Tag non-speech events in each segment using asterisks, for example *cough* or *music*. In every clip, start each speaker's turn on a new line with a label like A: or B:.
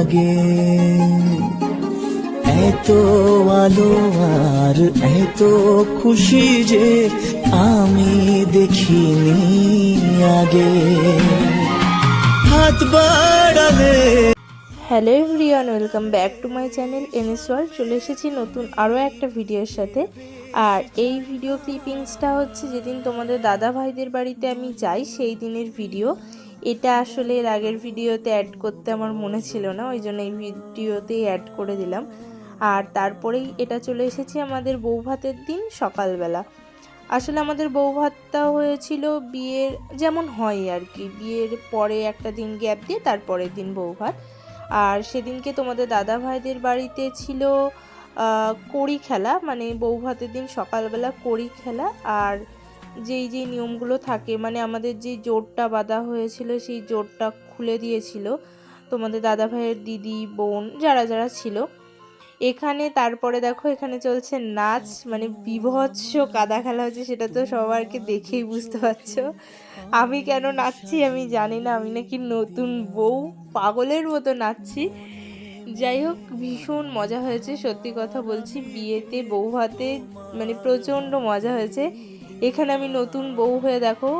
A: লাগে। এত আলো আর এত খুশি যে আমি দেখিনি আগে। হাত বাড়ালে।
B: Hello everyone, welcome back to my channel NS world. চলে এসেছি নতুন আরও একটা ভিডিওর সাথে। আর এই ভিডিও ক্লিপিংসটা হচ্ছে যেদিন তোমাদের দাদা ভাইদের বাড়িতে আমি যাই, সেই দিনের ভিডিও। এটা আসলে এর আগের ভিডিওতে অ্যাড করতে আমার মনে ছিল না ওই জন্য এই ভিডিওতেই অ্যাড করে দিলাম। আর তারপরেই এটা চলে এসেছি আমাদের বউ ভাতের দিন সকালবেলা। আসলে আমাদের বউ ভাতটা হয়েছিল বিয়ের, যেমন হয় আর কি, বিয়ের পরে একটা দিন গ্যাপ দিয়ে তারপরের দিন বউ ভাত আর সেদিনকে তোমাদের দাদা ভাইদের বাড়িতে ছিল কড়ি খেলা মানে বউ ভাতের দিন সকালবেলা কড়ি খেলা। আর যেই যেই নিয়মগুলো থাকে মানে আমাদের যে জোরটা বাঁধা হয়েছিল, সেই জোরটা খুলে দিয়েছিল তোমাদের দাদা ভাইয়ের দিদি, বোন যারা যারা ছিল। এখানে তারপরে দেখো, এখানে চলছে নাচ মানে বিভৎস কাদা খেলা হচ্ছে, সেটা তো সবাইকে দেখেই বুঝতে পারছ। আমি কেন নাচছি আমি জানি না, আমি নাকি নতুন বউ, পাগলের মতো নাচছি। যাই হোক, ভীষণ মজা হয়েছে, সত্যি কথা বলছি, বিয়েতে বউ হাতে মানে প্রচণ্ড মজা হয়েছে। এখানে আমি নতুন বউ হয়ে দেখো,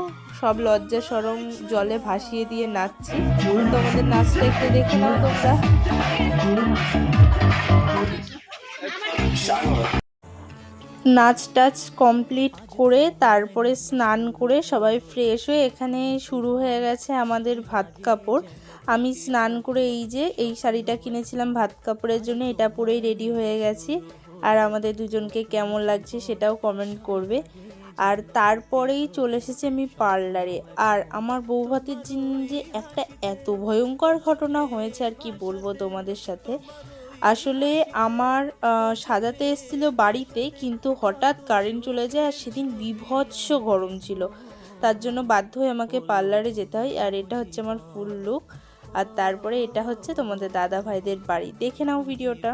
B: সব লজ্জা সরম জলে ভাসিয়ে দিয়ে নাচছি। তোমাদের নাচটা একটু দেখে নাও তোমরা। নাচ টাচ কমপ্লিট করে তারপরে স্নান করে সবাই ফ্রেশ হয়ে এখানে শুরু হয়ে গেছে আমাদের ভাত কাপড়। আমি স্নান করে এই যে এই শাড়িটা কিনেছিলাম ভাত কাপড়ের জন্য, এটা পরেই রেডি হয়ে গেছি। আর আমাদের দুজনকে কেমন লাগছে সেটাও কমেন্ট করবে। আর তারপরেই চলে এসেছি আমি পার্লারে। আর আমার বউ ভাতের যে একটা এত ভয়ঙ্কর ঘটনা হয়েছে আর কি বলব তোমাদের সাথে। আসলে আমার সাজাতে এসেছিল বাড়িতে, কিন্তু হঠাৎ কারেন্ট চলে যায় আর সেদিন বিভৎস গরম ছিল। তার জন্য বাধ্য হয়ে আমাকে পার্লারে যেতে হয় আর এটা হচ্ছে আমার ফুল লুক আর তারপরে এটা হচ্ছে তোমাদের দাদা ভাইদের বাড়ি। দেখে নাও ভিডিওটা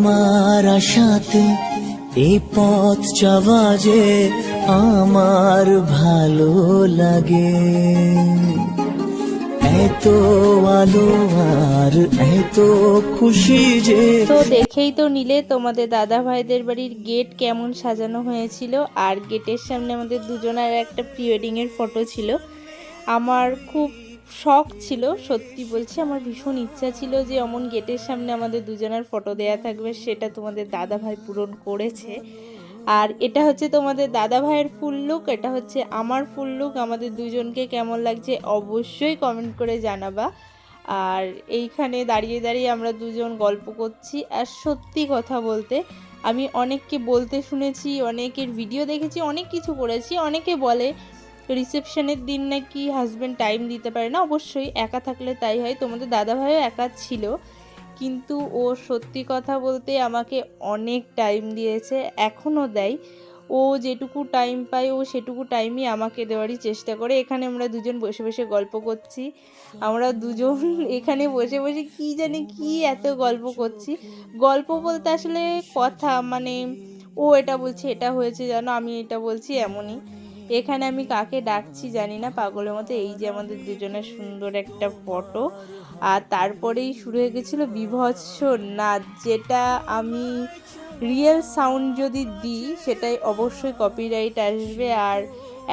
A: তোমার আশাতে এ পথ যাওয়া যে আমার ভালো লাগে। এত আলো আর এত খুশি যে
B: তো দেখেই তো নিলে তোমাদের দাদা ভাইদের বাড়ির গেট কেমন সাজানো হয়েছিল। আর গেটের সামনে আমাদের দুজনের একটা প্রি ওয়েডিং এর ফটো ছিল। আমার খুব শখ ছিল, সত্যি বলছি, আমার ভীষণ ইচ্ছা ছিল যে অমন গেটের সামনে আমাদের দুজনের ফটো দেয়া থাকবে, সেটা তোমাদের দাদা ভাই পূরণ করেছে। আর এটা হচ্ছে তোমাদের দাদা ভাইয়ের ফুল লুক এটা হচ্ছে আমার ফুল লুক আমাদের দুজনকে কেমন লাগছে অবশ্যই কমেন্ট করে জানাবা। আর এইখানে দাঁড়িয়ে দাঁড়িয়ে আমরা দুজন গল্প করছি, আর সত্যি কথা বলতে আমি অনেককে বলতে শুনেছি, অনেকের ভিডিও দেখেছি, অনেক কিছু করেছি, অনেকে বলে রিসেপশনের দিন নাকি হাজব্যান্ড টাইম দিতে পারে না। অবশ্যই একা থাকলে তাই হয়। তোমাদের দাদাভাইও একা ছিল। কিন্তু ও সত্যি কথা বলতে আমাকে অনেক টাইম দিয়েছে, এখনও দেয়। ও যেটুকু টাইম পায়, ও সেটুকু টাইমই আমাকে দেওয়ারই চেষ্টা করে। এখানে আমরা দুজন বসে বসে গল্প করছি। আমরা দুজন *laughs* এখানে বসে বসে কি জানি কি এত গল্প করছি। গল্প বলতে আসলে কথা মানে ও এটা বলছে, এটা হয়েছে, জানো, আমি এটা বলছি, এমনই। এখানে আমি কাকে ডাকছি জানি না, পাগলের মতো। এই যে আমাদের দুজনের সুন্দর একটা ফটো। আর তারপরেই শুরু হয়ে গেছিল বিভৎস নাচ, যেটা আমি রিয়েল সাউন্ড যদি দিই, সেটাই অবশ্যই কপিরাইট আসবে। আর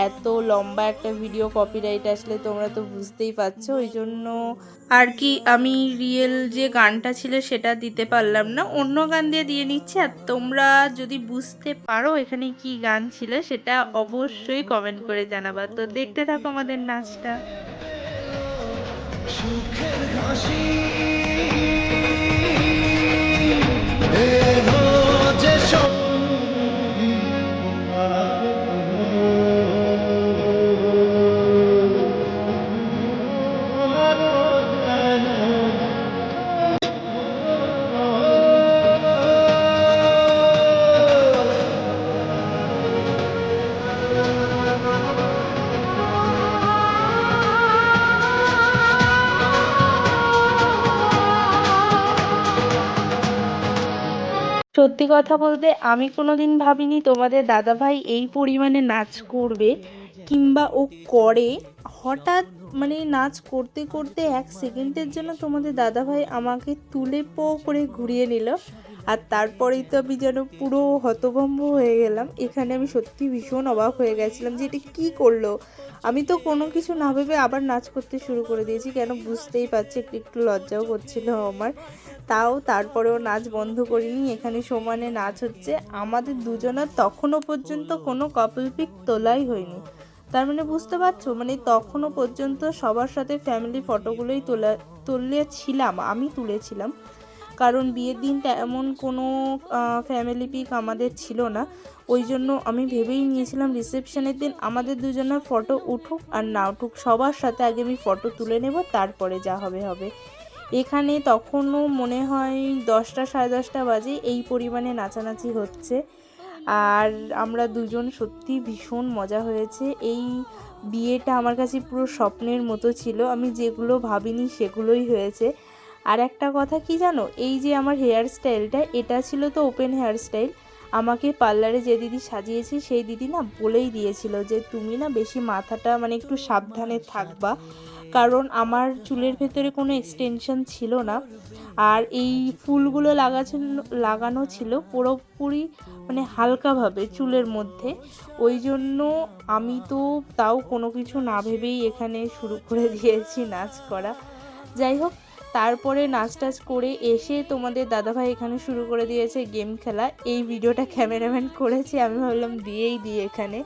B: এত লম্বা একটা ভিডিও কপিরাইট আসলে তোমরা তো বুঝতেই পারছ, ওই জন্য আর কি আমি রিয়েল যে গানটা ছিল সেটা দিতে পারলাম না। অন্য গান দিয়ে দিয়ে নিচ্ছি, আর তোমরা যদি বুঝতে পারো এখানে কি গান ছিল, সেটা অবশ্যই কমেন্ট করে জানাবা। তো দেখতে থাকো আমাদের নাচটা।
A: সুখের হাসি
B: সত্যি কথা বলতে আমি কোনোদিন ভাবিনি তোমাদের দাদাভাই এই পরিমাণে নাচ করবে, কিংবা ও করে। হঠাৎ মানে নাচ করতে করতে এক সেকেন্ডের জন্য তোমাদের দাদাভাই আমাকে তুলে পো করে ঘুরিয়ে নিল। আর তারপরেই তো আমি যেন পুরো হতভম্ব হয়ে গেলাম। এখানে আমি সত্যি ভীষণ অবাক হয়ে গেছিলাম যে এটা কী করল। আমি তো কোনো কিছু না ভেবে আবার নাচ করতে শুরু করে দিয়েছি, কেন বুঝতেই পারছি একটু একটু লজ্জাও করছিল আমার। তাও তারপরেও নাচ বন্ধ করিনি, এখানে সমানে নাচ হচ্ছে। আমাদের দুজনের তখনও পর্যন্ত কোনো কাপল পিক তোলাই হয়নি। তার মানে বুঝতে পারছ? মানে তখনও পর্যন্ত সবার সাথে ফ্যামিলি ফটোগুলোই তোলা, তুলেছিলাম, আমি তুলেছিলাম। কারণ বিয়ের দিন তেমন কোনো ফ্যামিলি পিক আমাদের ছিল না। ওই জন্য আমি ভেবেই নিয়েছিলাম রিসেপশনের দিন আমাদের দুজনের ফটো উঠুক আর না উঠুক, সবার সাথে আগে আমি ফটো তুলে নেব, তারপরে যা হবে হবে। এখানে তখনও মনে হয় দশটা সাড়ে দশটা বাজে, এই পরিমাণে নাচানাচি হচ্ছে। আর আমরা দুজন সত্যি ভীষণ মজা হয়েছে। এই বিয়েটা আমার কাছে পুরো স্বপ্নের মতো ছিল। আমি যেগুলো ভাবিনি সেগুলোই হয়েছে। আর একটা কথা কি জানো? এই যে আমার হেয়ার স্টাইলটা, এটা ছিল তো ওপেন হেয়ার স্টাইল। আমাকে পার্লারে যে দিদি সাজিয়েছে, সেই দিদি না বলেই দিয়েছিল যে তুমি না বেশি মাথাটা মানে একটু সাবধানে থাকবা। কারণ আমার চুলের ভেতরে কোনো এক্সটেনশন ছিল না। আর এই ফুলগুলো লাগানো লাগানো ছিল পুরোপুরি মানে হালকাভাবে চুলের মধ্যে। ওই জন্য আমি তো তাও কোনো কিছু না ভেবেই এখানে শুরু করে দিয়েছি নাচ করা। যাই হোক, তারপরে নাচ টাচ করে এসে তোমাদের দাদাভাই এখানে শুরু করে দিয়েছে গেম খেলা। এই ভিডিওটা ক্যামেরাম্যান করেছে, আমি ভাবলাম দিয়েই দিই এখানে।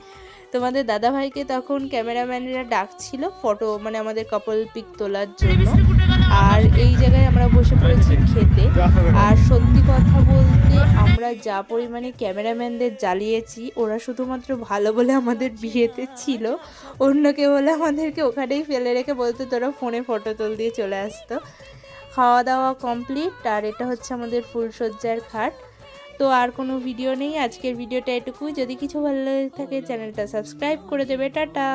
B: তোমাদের দাদাভাইকে তখন ক্যামেরাম্যানেরা ডাকছিল ফটো মানে আমাদের কাপল পিক তোলার জন্য। আর এই জায়গায় আমরা বসে পড়েছি খেতে। আর সত্যি কথা বলতে আমরা যা পরিমাণে ক্যামেরাম্যানদের জ্বালিয়েছি, ওরা শুধুমাত্র ভালো বলে আমাদের বিয়েতে ছিল। অন্য কেউ হলে আমাদেরকে ওখানেই ফেলে রেখে বলতো, তোরা ফোনে ফটো তুল দিয়ে চলে আসতো। খাওয়া দাওয়া কমপ্লিট আর এটা হচ্ছে আমাদের ফুলসজ্জার খাট। তো আর কোনো ভিডিও নেই। আজকের ভিডিওটা এটুকুই। যদি কিছু ভালো লাগে থাকে, চ্যানেলটা সাবস্ক্রাইব করে দেবে। টাটা।